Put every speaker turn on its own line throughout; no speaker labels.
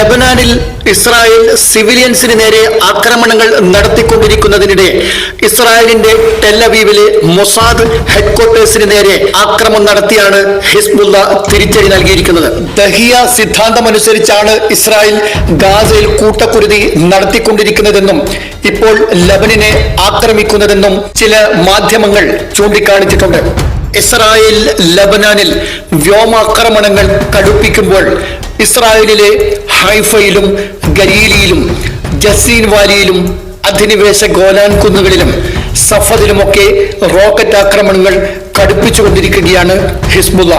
ലബനാനിൽ Israel സിവിലിയൻസിന് നേരെ ആക്രമണങ്ങൾ നടത്തിക്കൊണ്ടിരിക്കുന്നതിനിടെ ഇസ്രായേലിന്റെ ടെല്ലവീവിലെ മൊസാദ് ഹെഡ്ക്വാർട്ടേഴ്സിന് നേരെ ആക്രമണം നടത്തിയാണ് ഹിസ്ബുല്ല തിരിച്ചടി നൽകിയിരിക്കുന്നത്. ദഹിയ സിദ്ധാന്തമനുസരിച്ചാണ് ഇസ്രായേൽ ഗാസയിൽ കൂട്ടക്കുരുതി നടത്തിക്കൊണ്ടിരിക്കുന്നതെന്നും ഇപ്പോൾ ലബനിനെ ആക്രമിക്കുന്നതെന്നും ചില മാധ്യമങ്ങൾ ചൂണ്ടിക്കാണിച്ചിട്ടുണ്ട്. ഇസ്രായേൽ ലബനാനിൽ വ്യോമാക്രമണങ്ങൾ കടുപ്പിക്കുമ്പോൾ ഇസ്രായേലിലെ ഹൈഫയിലും ഗലീലിയിലും ജസീൻ വാലിയിലും അധിനിവേശ ഗോലാൻ കുന്നുകളിലും സഫദിലുമൊക്കെ റോക്കറ്റ് ആക്രമണങ്ങൾ കടുപ്പിച്ചുകൊണ്ടിരിക്കുകയാണ് ഹിസ്ബുല്ല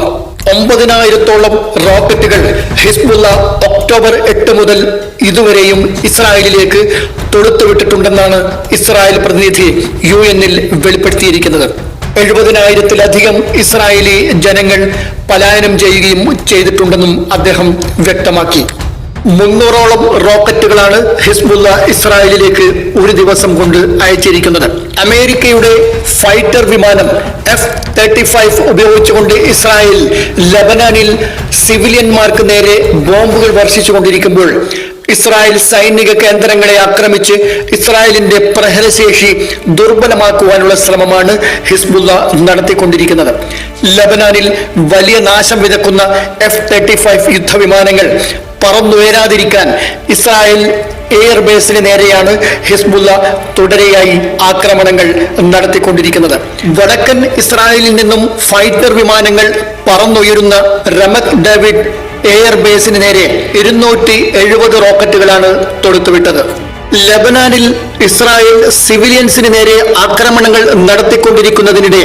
ഒമ്പതിനായിരത്തോളം റോക്കറ്റുകൾ ഹിസ്ബുല്ല ഒക്ടോബർ എട്ട് മുതൽ ഇതുവരെയും ഇസ്രായേലിലേക്ക് തൊടുത്തുവിട്ടിട്ടുണ്ടെന്നാണ് ഇസ്രായേൽ പ്രതിനിധി യു എന്നിൽ വെളിപ്പെടുത്തിയിരിക്കുന്നത്. എഴുപതിനായിരത്തിലധികം ഇസ്രായേലി ജനങ്ങൾ പലായനം ചെയ്യുകയും ചെയ്തിട്ടുണ്ടെന്നും അദ്ദേഹം വ്യക്തമാക്കി. മുന്നൂറോളം റോക്കറ്റുകളാണ് ഹിസ്ബുല്ല ഇസ്രായേലിലേക്ക് ഒരു ദിവസം കൊണ്ട് അയച്ചിരിക്കുന്നത്. അമേരിക്കയുടെ ഫൈറ്റർ വിമാനം എഫ് തേർട്ടി ഫൈവ് ഉപയോഗിച്ചുകൊണ്ട് ഇസ്രായേൽ ലബനാനിൽ സിവിലിയന്മാർക്ക് നേരെ ബോംബുകൾ വർഷിച്ചുകൊണ്ടിരിക്കുമ്പോൾ ഇസ്രായേൽ സൈനിക കേന്ദ്രങ്ങളെ ആക്രമിച്ച് ഇസ്രായേലിന്റെ പ്രഹരശേഷി ദുർബലമാക്കുവാനുള്ള ശ്രമമാണ് ഹിസ്ബുള്ള നടത്തിക്കൊണ്ടിരിക്കുന്നത്. ലബനാനിൽ വലിയ നാശം വിതക്കുന്ന എഫ് തേർട്ടി ഫൈവ് യുദ്ധവിമാനങ്ങൾ പറന്നുയരാതിരിക്കാൻ ഇസ്രായേൽ എയർബേസിന് നേരെയാണ് ഹിസ്ബുള്ള തുടരെയായി ആക്രമണങ്ങൾ നടത്തിക്കൊണ്ടിരിക്കുന്നത്. വടക്കൻ ഇസ്രായേലിൽ നിന്നും ഫൈറ്റർ വിമാനങ്ങൾ പറന്നുയരുന്ന റമക് ഡേവിഡ് എയർബേസിന് നേരെ ഇരുന്നൂറ്റി എഴുപത് റോക്കറ്റുകളാണ് തൊടുത്തുവിട്ടത്. ലബനാനിൽ ഇസ്രായേൽ സിവിലിയൻസിന് നേരെ ആക്രമണങ്ങൾ നടത്തിക്കൊണ്ടിരിക്കുന്നതിനിടെ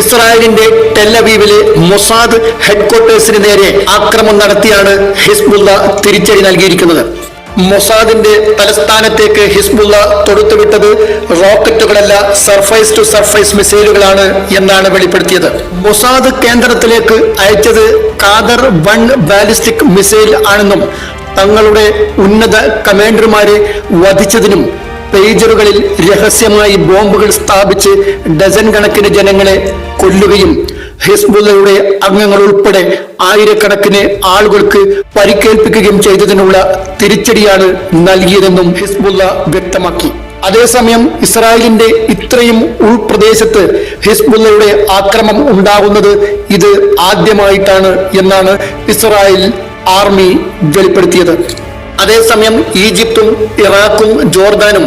ഇസ്രായേലിന്റെ ടെല്ലവീവിലെ മൊസാദ് ഹെഡ്ക്വാർട്ടേഴ്സിന് നേരെ ആക്രമണം നടത്തിയാണ് ഹിസ്ബുള്ള തിരിച്ചടി നൽകിയിരിക്കുന്നത്. മൊസാദിന്റെ തലസ്ഥാനത്തേക്ക് ഹിസ്ബുള്ള തൊടുത്തുവിട്ടത് റോക്കറ്റുകളല്ല സർഫൈസ് ടു സർഫൈസ് മിസൈലുകളാണ് എന്നാണ് വെളിപ്പെടുത്തിയത്. മൊസാദ് കേന്ദ്രത്തിലേക്ക് അയച്ചത് കാദർ വൺ ബാലിസ്റ്റിക് മിസൈൽ ആണെന്നും തങ്ങളുടെ ഉന്നത കമാൻഡർമാരെ വധിച്ചതിനും പേജറുകളിൽ രഹസ്യമായി ബോംബുകൾ സ്ഥാപിച്ച് ഡസൻ കണക്കിന് ജനങ്ങളെ കൊല്ലുകയും ഹിസ്ബുള്ളയുടെ അംഗങ്ങൾ ഉൾപ്പെടെ ആയിരക്കണക്കിന് ആളുകൾക്ക് പരിക്കേൽപ്പിക്കുകയും ചെയ്തതിനുള്ള തിരിച്ചടിയാണ് നൽകിയതെന്നും ഹിസ്ബുള്ള വ്യക്തമാക്കി. അതേസമയം ഇസ്രായേലിന്റെ ഇത്രയും ഉൾപ്രദേശത്ത് ഹിസ്ബുള്ളയുടെ ആക്രമം ഉണ്ടാകുന്നത് ഇത് ആദ്യമായിട്ടാണ് എന്നാണ് ഇസ്രായേൽ ആർമി വെളിപ്പെടുത്തിയത്. അതേസമയം ഈജിപ്തും ഇറാഖും ജോർദാനും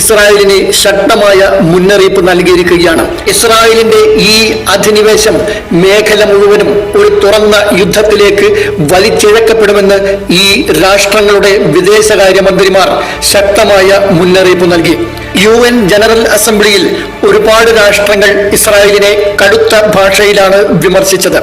ഇസ്രായേലിന് ശക്തമായ മുന്നറിയിപ്പ് നൽകിയിരിക്കുകയാണ്. ഇസ്രായേലിന്റെ ഈ അധിനിവേശം മേഖല മുഴുവനും ഒരു തുറന്ന യുദ്ധത്തിലേക്ക് വലിച്ചിഴക്കപ്പെടുമെന്ന് ഈ രാഷ്ട്രങ്ങളുടെ വിദേശകാര്യമന്ത്രിമാർ ശക്തമായ മുന്നറിയിപ്പ് നൽകി. യു എൻ ജനറൽ അസംബ്ലിയിൽ ഒരുപാട് രാഷ്ട്രങ്ങൾ ഇസ്രായേലിനെ കടുത്ത ഭാഷയിലാണ് വിമർശിച്ചത്.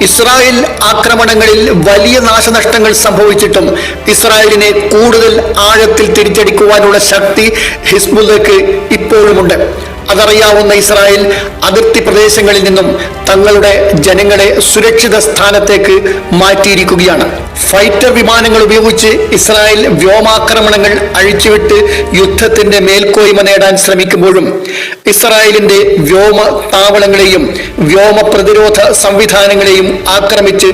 ഇസ്രായേൽ ആക്രമണങ്ങളിൽ വലിയ നാശനഷ്ടങ്ങൾ സംഭവിച്ചിട്ടും ഇസ്രായേലിനെ കൂടുതൽ ആഴത്തിൽ തിരിച്ചടിക്കുവാനുള്ള ശക്തി ഹിസ്ബുല്ലക്ക് ഇപ്പോഴുമുണ്ട്. അതറിയാവുന്ന ഇസ്രായേൽ അതിർത്തി പ്രദേശങ്ങളിൽ നിന്നും തങ്ങളുടെ ജനങ്ങളെ സുരക്ഷിത സ്ഥാനത്തേക്ക് മാറ്റിയിരിക്കുകയാണ്. ഫൈറ്റർ വിമാനങ്ങൾ ഉപയോഗിച്ച് ഇസ്രായേൽ വ്യോമാക്രമണങ്ങൾ അഴിച്ചുവിട്ട് യുദ്ധത്തിന്റെ മേൽക്കോയ്മ നേടാൻ ശ്രമിക്കുമ്പോഴും ഇസ്രായേലിന്റെ വ്യോമ താവളങ്ങളെയും വ്യോമ പ്രതിരോധ സംവിധാനങ്ങളെയും ആക്രമിച്ച്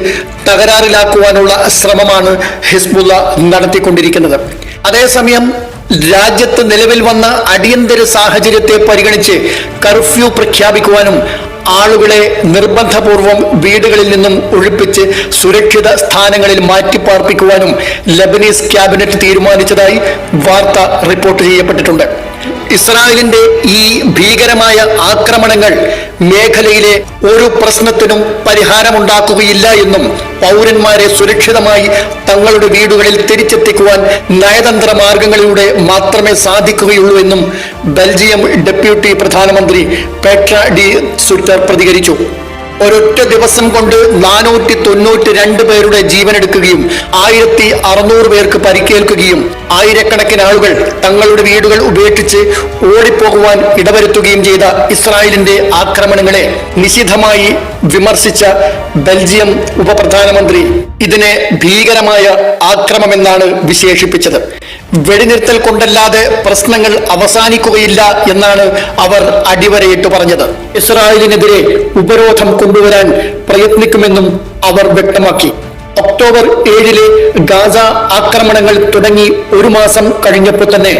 തകരാറിലാക്കുവാനുള്ള ശ്രമമാണ് ഹിസ്ബുള്ള നടത്തിക്കൊണ്ടിരിക്കുന്നത്. അതേസമയം രാജ്യത്ത് നിലവിൽ വന്ന അടിയന്തര സാഹചര്യത്തെ പരിഗണിച്ച് കർഫ്യൂ പ്രഖ്യാപിക്കുവാനും ആളുകളെ നിർബന്ധപൂർവം വീടുകളിൽ നിന്നും ഒഴിപ്പിച്ച് സുരക്ഷിത സ്ഥാനങ്ങളിൽ മാറ്റിപ്പാർപ്പിക്കുവാനും ലബനീസ് ക്യാബിനറ്റ് തീരുമാനിച്ചതായി വാർത്ത റിപ്പോർട്ട് ചെയ്യപ്പെട്ടിട്ടുണ്ട്. ഇസ്രായേലിന്റെ ഈ ഭീകരമായ ആക്രമണങ്ങൾ മേഖലയിലെ ഒരു പ്രശ്നത്തിനും പരിഹാരമുണ്ടാക്കുകയില്ല എന്നും പൗരന്മാരെ സുരക്ഷിതമായി തങ്ങളുടെ വീടുകളിൽ തിരിച്ചെത്തിക്കുവാൻ നയതന്ത്ര മാർഗങ്ങളിലൂടെ മാത്രമേ സാധിക്കുകയുള്ളൂ എന്നും ബെൽജിയം ഡെപ്യൂട്ടി പ്രധാനമന്ത്രി പെട്ര ഡി സുറ്റർ പ്രതികരിച്ചു. ഒരൊറ്റ ദിവസം കൊണ്ട് നാനൂറ്റി തൊണ്ണൂറ്റി രണ്ട് പേരുടെ ജീവനെടുക്കുകയും ആയിരത്തി അറുന്നൂറ് പേർക്ക് പരിക്കേൽക്കുകയും ആയിരക്കണക്കിന് ആളുകൾ തങ്ങളുടെ വീടുകൾ ഉപേക്ഷിച്ച് ഓടിപ്പോകുവാൻ ഇടവരുത്തുകയും ചെയ്ത ഇസ്രായേലിന്റെ ആക്രമണങ്ങളെ നിശിതമായി വിമർശിച്ച ബെൽജിയം ഉപപ്രധാനമന്ത്രി. ഇതിനെ ഭീകരമായ ആക്രമമെന്നാണ് വിശേഷിപ്പിച്ചത്. വെടിനിർത്തൽ കൊണ്ടല്ലാതെ പ്രശ്നങ്ങൾ അവസാനിക്കുകയില്ല എന്നാണ് അവർ അടിവരയിട്ട് പറഞ്ഞത്. ഇസ്രായേലിനെതിരെ ഉപരോധം കൊണ്ടുവരാൻ പ്രയത്നിക്കുമെന്നും അവർ വ്യക്തമാക്കി. ഒക്ടോബർ ഏഴിലെ ഗാസ ആക്രമണങ്ങൾ തുടങ്ങി ഒരു മാസം കഴിഞ്ഞപ്പോൾ തന്നെ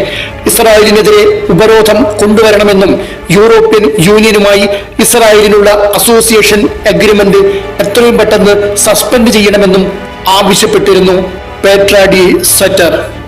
ഇസ്രായേലിനെതിരെ ഉപരോധം കൊണ്ടുവരണമെന്നും യൂറോപ്യൻ യൂണിയനുമായി ഇസ്രായേലിനുള്ള അസോസിയേഷൻ അഗ്രിമെന്റ് എത്രയും പെട്ടെന്ന് സസ്പെൻഡ് ചെയ്യണമെന്നും ആവശ്യപ്പെട്ടിരുന്നു. പേട്രാഡി സെറ്റർ.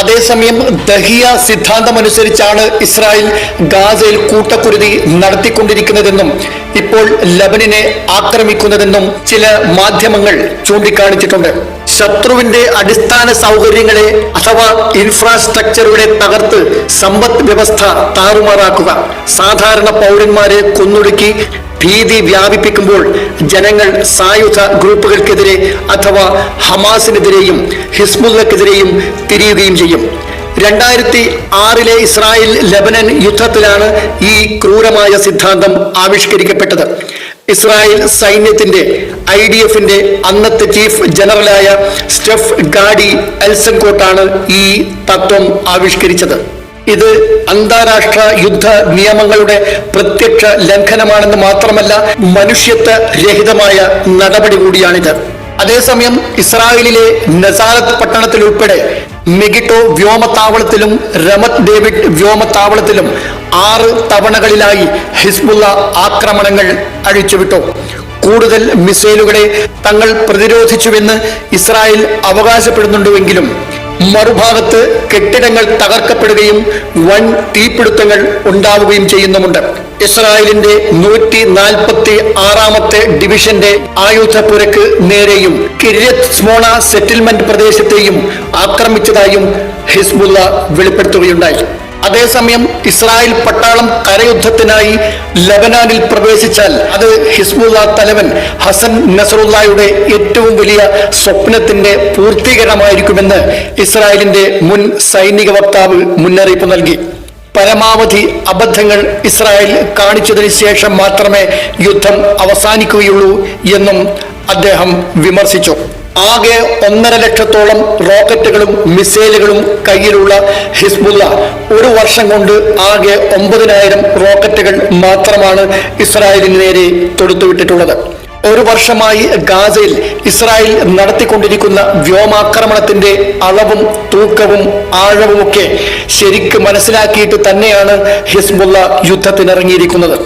അതേസമയം ദഹിയ സിദ്ധാന്തമനുസരിച്ചാണ് ഇസ്രായേൽ ഗാസയിൽ കൂട്ടക്കുരുതി നടത്തിക്കൊണ്ടിരിക്കുന്നതെന്നും ഇപ്പോൾ ലബനിനെ ആക്രമിക്കുന്നതെന്നും ചില മാധ്യമങ്ങൾ ചൂണ്ടിക്കാണിച്ചിട്ടുണ്ട്. ശത്രുവിന്റെ അടിസ്ഥാന സൗകര്യങ്ങളെ അഥവാ ഇൻഫ്രാസ്ട്രക്ചറുകളെ തകർത്ത് സമ്പദ് വ്യവസ്ഥ താറുമാറാക്കുക. സാധാരണ പൗരന്മാരെ കൊന്നൊടുക്കി ഭീതി വ്യാപിപ്പിക്കുമ്പോൾ ജനങ്ങൾ സായുധ ഗ്രൂപ്പുകൾക്കെതിരെ അഥവാ ഹമാസിനെതിരെയും ഹിസ്ബുള്ളക്കെതിരെയും തിരിയുകയും ചെയ്യും. രണ്ടായിരത്തി ആറിലെ ഇസ്രായേൽ ലെബനൻ യുദ്ധത്തിലാണ് ഈ ക്രൂരമായ സിദ്ധാന്തം ആവിഷ്കരിക്കപ്പെട്ടത്. ഇസ്രായേൽ സൈന്യത്തിന്റെ ഐ ഡി എഫിന്റെ അന്നത്തെ ചീഫ് ജനറലായ സ്റ്റെഫ് ഗാഡി എൽസൻകോട്ടാണ് ഈ തത്വം ആവിഷ്കരിച്ചത്. ഇത് അന്താരാഷ്ട്ര യുദ്ധ നിയമങ്ങളുടെ പ്രത്യക്ഷ ലംഘനമാണെന്ന് മാത്രമല്ല മനുഷ്യത്വ രഹിതമായ നടപടി കൂടിയാണിത്. അതേസമയം ഇസ്രായേലിലെ നസാലത്ത് പട്ടണത്തിൽ ഉൾപ്പെടെ മെഗിട്ടോ വ്യോമത്താവളത്തിലും റമത് ഡേവിഡ് വ്യോമത്താവളത്തിലും ആറ് തവണകളിലായി ഹിസ്ബുള്ള ആക്രമണങ്ങൾ അഴിച്ചുവിട്ടു. കൂടുതൽ മിസൈലുകളെ തങ്ങൾ പ്രതിരോധിച്ചുവെന്ന് ഇസ്രായേൽ അവകാശപ്പെടുന്നുണ്ടുവെങ്കിലും മറുഭാഗത്ത് കെട്ടിടങ്ങൾ തകർക്കപ്പെടുകയും വൻ തീപിടുത്തങ്ങൾ ഉണ്ടാവുകയും ചെയ്യുന്നുമുണ്ട്. ഇസ്രായേലിന്റെ നൂറ്റി നാൽപ്പത്തി ആറാമത്തെ ഡിവിഷന്റെ ആയുധപ്പുരക്ക് നേരെയും കിര്യത്ത് സ്മോണ സെറ്റിൽമെന്റ് പ്രദേശത്തെയും ആക്രമിച്ചതായും ഹിസ്ബുല്ല വെളിപ്പെടുത്തുകയുണ്ടായി. അതേസമയം ഇസ്രായേൽ പട്ടാളം കരയുദ്ധത്തിനായി ലബനാനിൽ പ്രവേശിച്ചാൽ അത് ഹിസ്ബുല്ല തലവൻ ഹസൻ നസറുല്ലായുടെ ഏറ്റവും വലിയ സ്വപ്നത്തിന്റെ പൂർത്തീകരണമായിരിക്കുമെന്ന് ഇസ്രായേലിന്റെ മുൻ സൈനിക വക്താവ് മുന്നറിയിപ്പ് നൽകി. പരമാവധി അബദ്ധങ്ങൾ ഇസ്രായേൽ കാണിച്ചതിന് ശേഷം മാത്രമേ യുദ്ധം അവസാനിക്കുകയുള്ളൂ എന്നും അദ്ദേഹം വിമർശിച്ചു. ആകെ ഒന്നര ലക്ഷത്തോളം റോക്കറ്റുകളും മിസൈലുകളും കയ്യിലുള്ള ഹിസ്ബുല്ല ഒരു വർഷം കൊണ്ട് ആകെ ഒമ്പതിനായിരം റോക്കറ്റുകൾ മാത്രമാണ് ഇസ്രായേലിന് നേരെ തൊടുത്തുവിട്ടിട്ടുള്ളത്. ഒരു വർഷമായി ഗാസയിൽ ഇസ്രായേൽ നടത്തിക്കൊണ്ടിരിക്കുന്ന വ്യോമാക്രമണത്തിന്റെ അളവും തൂക്കവും ആഴവും ഒക്കെ ശരിക്ക് മനസ്സിലാക്കിയിട്ട് തന്നെയാണ് ഹിസ്ബുള്ള യുദ്ധത്തിനിറങ്ങിയിരിക്കുന്നത്.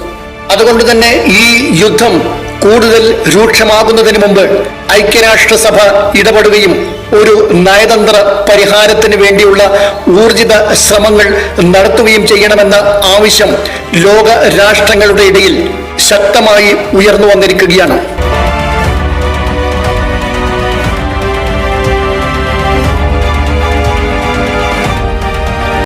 അതുകൊണ്ട് തന്നെ ഈ യുദ്ധം കൂടുതൽ രൂക്ഷമാകുന്നതിന് മുമ്പ് ഐക്യരാഷ്ട്രസഭ ഇടപെടുകയും ഒരു നയതന്ത്ര പരിഹാരത്തിന് വേണ്ടിയുള്ള ഊർജിത ശ്രമങ്ങൾ നടത്തുകയും ചെയ്യണമെന്ന ആവശ്യം ലോക രാഷ്ട്രങ്ങളുടെ ഇടയിൽ ശക്തമായി ഉയർന്നു വന്നിരിക്കുകയാണ്.